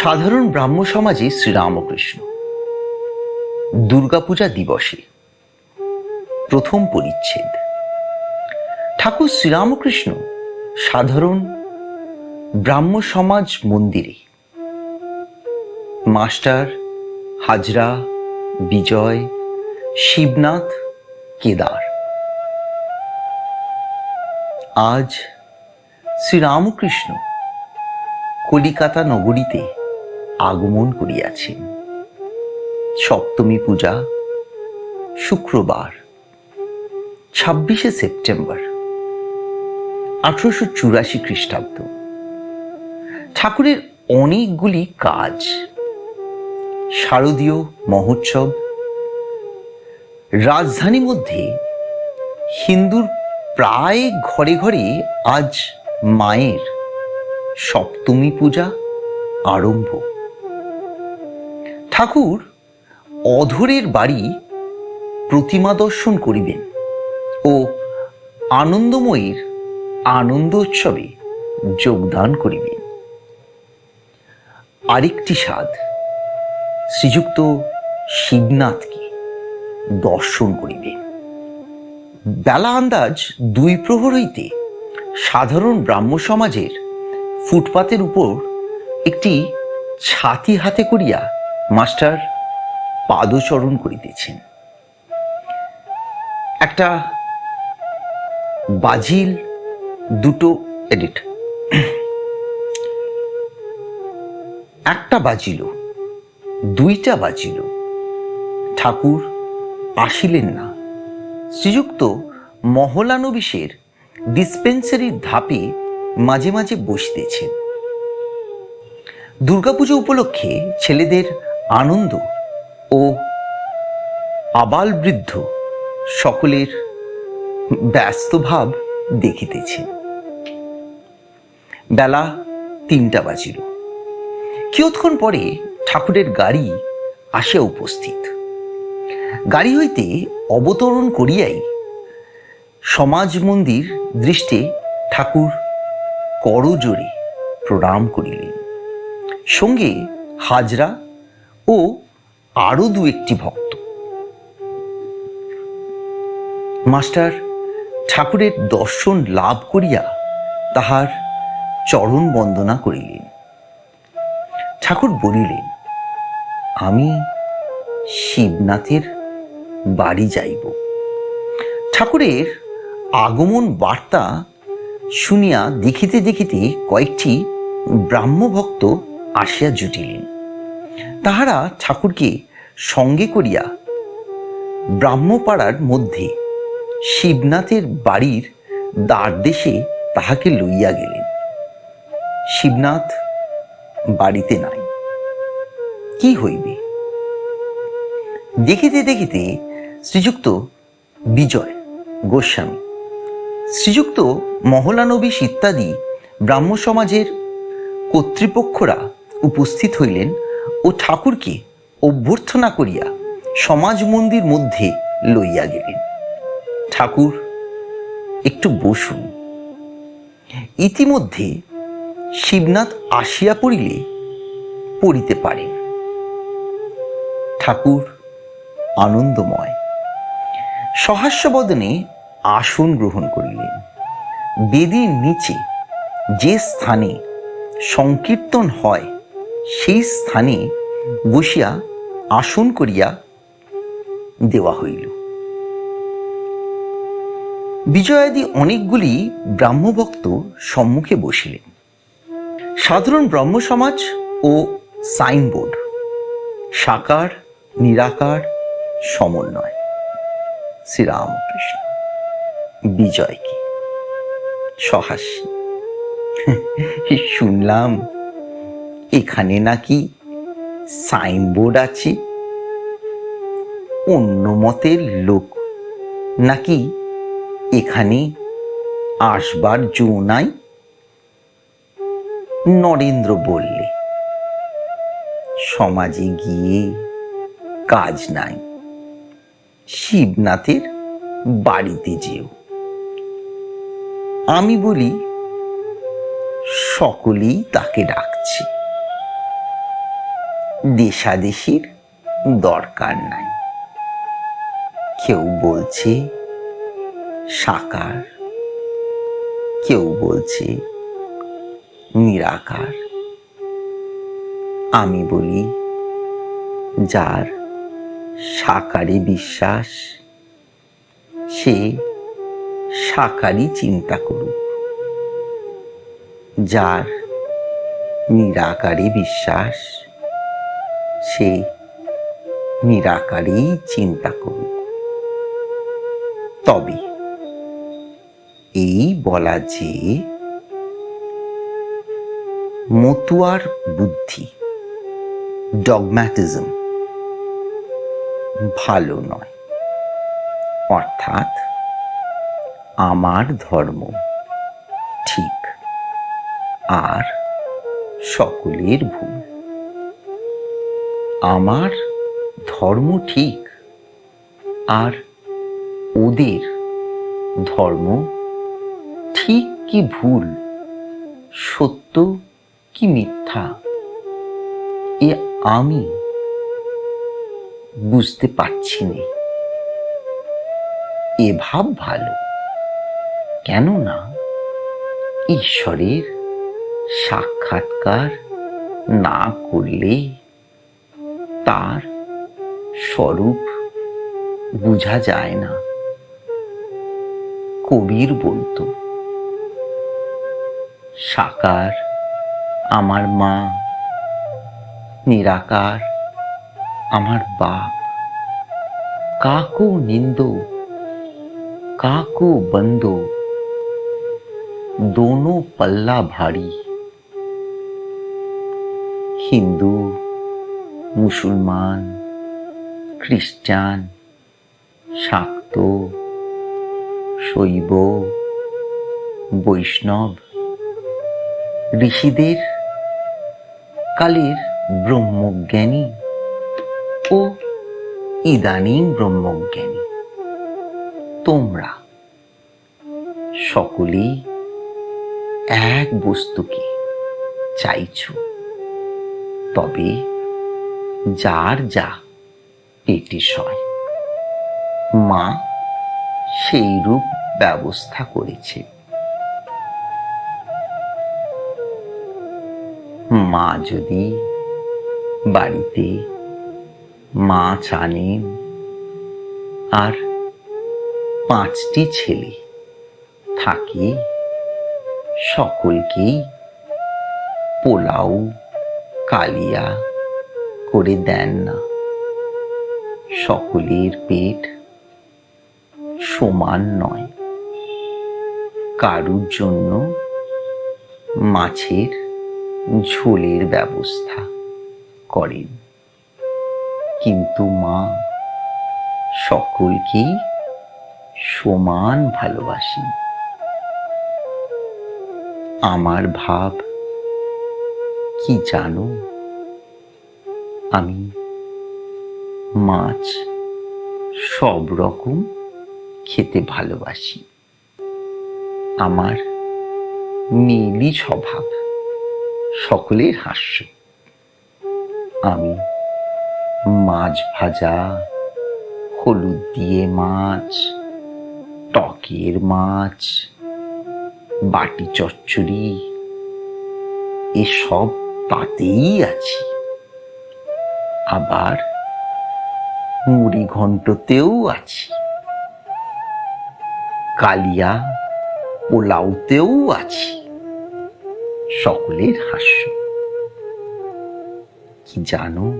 সাধারণ ব্রাহ্ম সমাজে শ্রীরামকৃষ্ণ। দুর্গাপূজা দিবসে প্রথম পরিচ্ছেদ। ঠাকুর শ্রীরামকৃষ্ণ সাধারণ ব্রাহ্ম সমাজ মন্দিরে মাস্টার হাজরা বিজয় শিবনাথ কেদার। আজ শ্রীরামকৃষ্ণ কলিকাতা নগরীতে আগমন করিয়াছেন সপ্তমী পূজা, শুক্রবার, ছাব্বিশে সেপ্টেম্বর, আঠারোশো চুরাশি খ্রিস্টাব্দ। ঠাকুরের অনেকগুলি কাজ, শারদীয় মহোৎসব, রাজধানী মধ্যে হিন্দুর প্রায় ঘরে ঘরে আজ মায়ের সপ্তমী পূজা আরম্ভ। ঠাকুর অধরের বাড়ি প্রতিমা দর্শন করিবেন ও আনন্দময়ীর আনন্দ উৎসবে যোগদান করিবেন আরেকটি স্বাদ, শ্রীযুক্ত শিবনাথকে দর্শন করিবেন বেলা আন্দাজ দুই প্রহর হইতে সাধারণ ব্রাহ্ম সমাজের ফুটপাতের উপর একটি ছাতি হাতে করিয়া মাস্টার পাদচরণ করিতেছেন। একটা বাজিল দুটো এডিট। একটা বাজিল, দুইটা বাজিল, ঠাকুর আসিলেন না। শ্রীযুক্ত মহলানবিশের ডিসপেন্সারির ধাপে মাঝে মাঝে বসতেছেন। দুর্গাপুজো উপলক্ষে ছেলেদের আনন্দ ও আবাল বৃদ্ধ সকলের ব্যস্ত ভাব বেলা তিনটা বাজিল। কিয়ৎক্ষণ পরে ঠাকুরের গাড়ি আসিয়া উপস্থিত। গাড়ি হইতে অবতরণ করিয়াই সমাজ মন্দির দৃষ্টে ঠাকুর করজোরে প্রণাম করিলেন। সঙ্গে হাজরা ও আরও দু একটি ভক্ত। মাস্টার ঠাকুরের দর্শন লাভ করিয়া তাহার চরণ বন্দনা করিলেন। ঠাকুর বলিলেন, আমি শিবনাথের বাড়ি যাইব। ঠাকুরের আগমন বার্তা শুনিয়া দেখিতে দেখিতে কয়েকটি ব্রাহ্মভক্ত আসিয়া জুটিলেন। তাহারা ঠাকুরকে সঙ্গে করিয়া ব্রাহ্মপাড়ার মধ্যে শিবনাথের বাড়ির দ্বারদেশে তাহাকে লইয়া গেলেন। শিবনাথ বাড়িতে নাই। কি হইবে? দেখিতে দেখিতে শ্রীযুক্ত বিজয় গোস্বামী, শ্রীযুক্ত মহলানবিশ ইত্যাদি ব্রাহ্ম সমাজের কর্তৃপক্ষরা উপস্থিত হইলেন ও ঠাকুরকে অভ্যর্থনা করিয়া সমাজ মন্দির মধ্যে লইয়া গেলেন। ঠাকুর, একটু বসুন। ইতিমধ্যে শিবনাথ আসিয়া পড়িলে পড়িতে পারেন। ঠাকুর, আনন্দময়। সহাস্যবদনে আসন গ্রহণ করিলেন। বেদির নিচে যে স্থানে সংকীর্তন হয় সেই স্থানে বসিয়া আসন করিয়া দেওয়া হইল। বিজয়াদি অনেকগুলি ব্রাহ্মভক্ত সম্মুখে বসিলেন। সাধারণ ব্রহ্ম সমাজ ও সাইনবোর্ড, সাকার, নিরাকার, সমন্বয়। শ্রীরামকৃষ্ণ, বিজয় কি? সহাস্যী শুনলাম এখানে নাকি সাইনবোর্ড আছে। অন্য মতের লোক নাকি এখানে আসবার জো নাই? নরেন্দ্র বললে, সমাজে গিয়ে কাজ নাই। শিবনাথের বাড়িতে যেও। আমি বলি, সকলেই তাকে ডাকছে। দেশাদেশির দরকার নাই। কেউ বলছে সাকার, কেউ বলছে নিরাকার। আমি বলি, যার সাকারে বিশ্বাস, সে সাকারই চিন্তা করুক। যার নিরাকারে বিশ্বাস সে নিরাকারেই চিন্তা করুক। তবে এই বলা যে মতুয়ার বুদ্ধি ডগম্যাটিজম ভালো নয়। অর্থাৎ আমার ধর্ম ঠিক আর সকলের ভুল। আমার ধর্ম ঠিক আর ওদের ধর্ম ঠিক কি ভুল, সত্য কি মিথ্যা, এ আমি বুঝতে পারছি না। এ ভাব ভালো, কেননা ঈশ্বরের সাক্ষাৎকার না করলে তার স্বরূপ বোঝা যায় না। কবির বলতো, সাকার আমার মা, নিরাকার আমার বাপ। কাকো নিন্দ, কাকো বন্দ দোনো পল্লা ভারী। হিন্দু মুসলমান, খ্রিস্টান, শাক্ত, শৈব, বৈষ্ণব, ঋষিদের, কালের ব্রহ্মজ্ঞানী ও ইদানিং ব্রহ্মজ্ঞানী। তোমরা সকলেই এক বস্তুকে চাইছ, তবে যার যা পেটে সয়। মা সেই রূপ ব্যবস্থা করেছে। মা যদি বাড়িতে মাছ আনেন আর পাঁচটি ছেলে থাকে, সকলকেই পোলাও, কালিয়া করে দেন না। সকলের পেট সমান নয়। কারুর জন্য মাছের ঝোলের ব্যবস্থা করেন। কিন্তু মা, সকলকেই সমান ভালোবাসেন। আমার ভাব কি জানো? আমি মাছ সব রকম খেতে ভালোবাসি। আমার মিলি স্বভাব সকলের হাস্য। আমি মাছ ভাজা, হলুদ দিয়ে মাছ, টকের মাছ, বাটি চচ্চড়ি, এসব তাতেই আছি। আবার মুড়ি ঘন্টতেও আছি। কালিয়া পোলাওতেও আছি। সকলের হাস্য। কি জানো?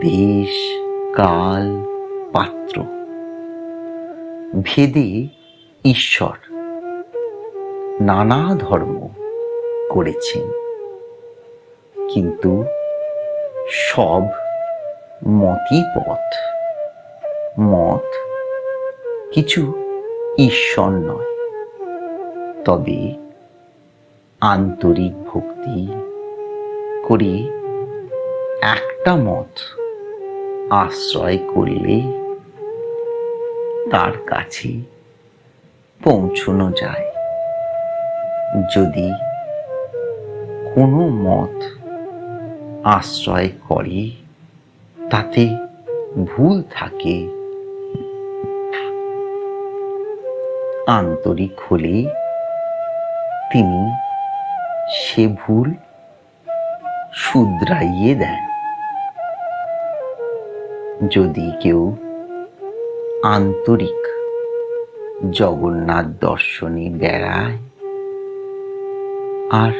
দেশ কাল পাত্র। ভেদে ঈশ্বর নানা ধর্ম করেছেন। কিন্তু সব মতই পথ। মত কিছু ঈশ্বর নয়। তবে আন্তরিক ভক্তি করে একটা মত আশ্রয় করলে তার কাছে পৌঁছানো যায়। যদি কোনো মত আশ্রয় করে, তাতে ভুল থাকে। আন্তরিক হলে তিনি সে ভুল শুধরাইয়ে দেন। যদি কেউ আন্তরিক জগন্নাথ দর্শনে বেড়ায়, আর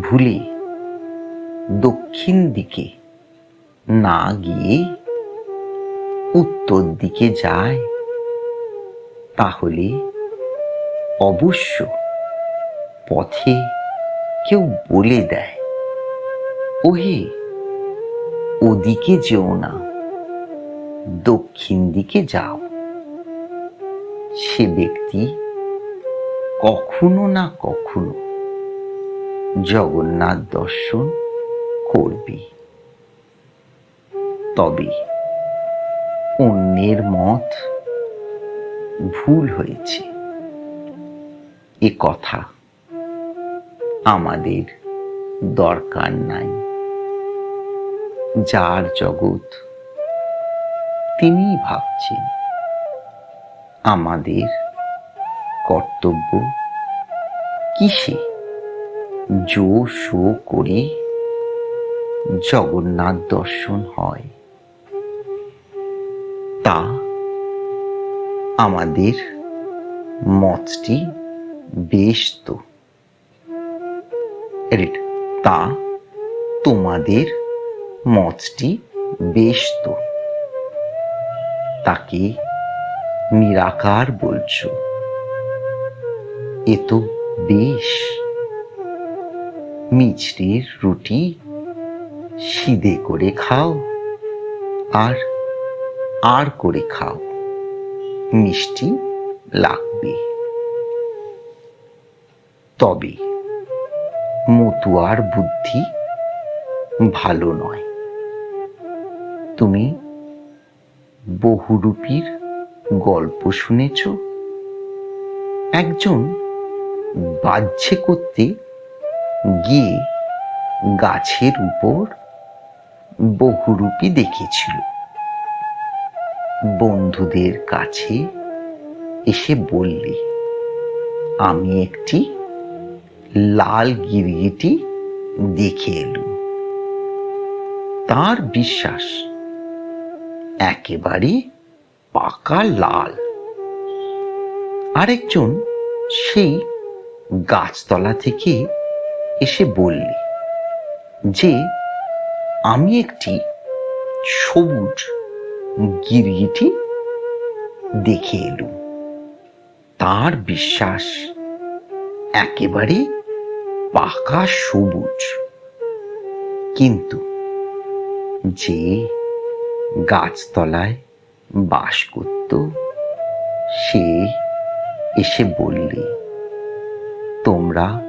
ভুলে দক্ষিণ দিকে না গিয়ে উত্তর দিকে যায়, তাহলে অবশ্য পথে কেউ বলে দেয়, ওহে, ওদিকে যেও না, দক্ষিণ দিকে যাও। সে ব্যক্তি কখনো না কখনো জগন্নাথ দর্শন করবে। তবে অন্যের মত ভুল হয়েছে। এ কথা আমাদের দরকার নাই। যার জগৎ তিনি ভাবছেন, আমাদের কর্তব্য কিসে? জো শো করে জগন্নাথ দর্শন হয়। তা আমাদের মতটি বেশ তো। তা তোমাদের মতটি বেশ তো। তাকে নিরাকার বলছো। এ তো বেশ। মিছরির রুটি সিদে করে খাও আর আর করে খাও। মিষ্টি লাগবে। তবে মতুয়ার বুদ্ধি ভালো নয়। তুমি বহুরূপীর গল্প শুনেছ? একজন বাহ্যে করতে গিয়ে গাছের উপর বহুরূপী দেখেছিল বন্ধুদের কাছে এসে বললে, আমি একটি লাল গিরগিটি দেখে এলুম। তার বিশ্বাস একেবারে পাকা লাল। আরেকজন সেই গাছতলা থেকে এসে বললে, যে আমি একটি সবুজ গিরগিটি দেখে এলুম। তার বিশ্বাস একেবারে পাকা সবুজ। কিন্তু যে গাছতলায় বাস করত, সে এসে বললে, তোমরা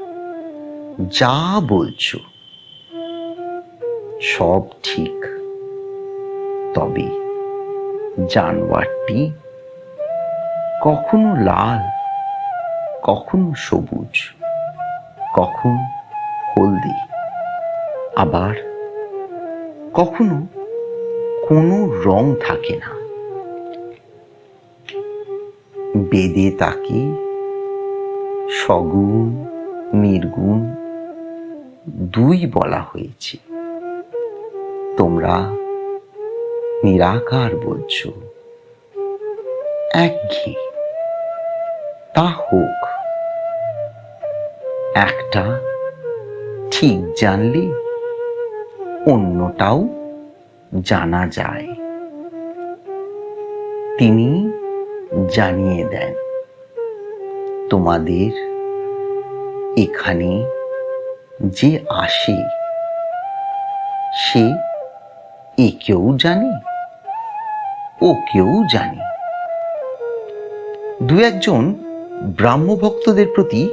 যা বলছো সব ঠিক। তবে জানোয়ারটি কখনো লাল, কখনো সবুজ, কখন হলদি, আবার কখনো কোনো রং থাকে না। বেদে তাকে সগুণ, নির্গুণ দুই বলা হয়েছে। তোমরা নিরাকার বলছো। একঘে তা হোক। একটা ঠিক জানলে অন্যটাও জানা যায়। তিনি জানিয়ে দেন, তোমাদের এখানে যে আসে, সে একেও জানে? ও কেউ জানে? দু একজন ব্রাহ্ম ভক্তদের প্রতি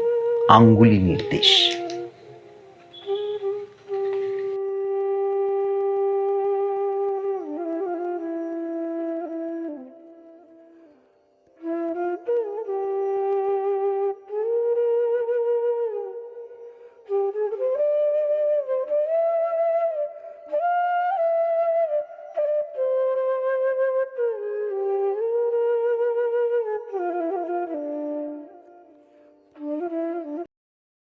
আঙ্গুলি নির্দেশ।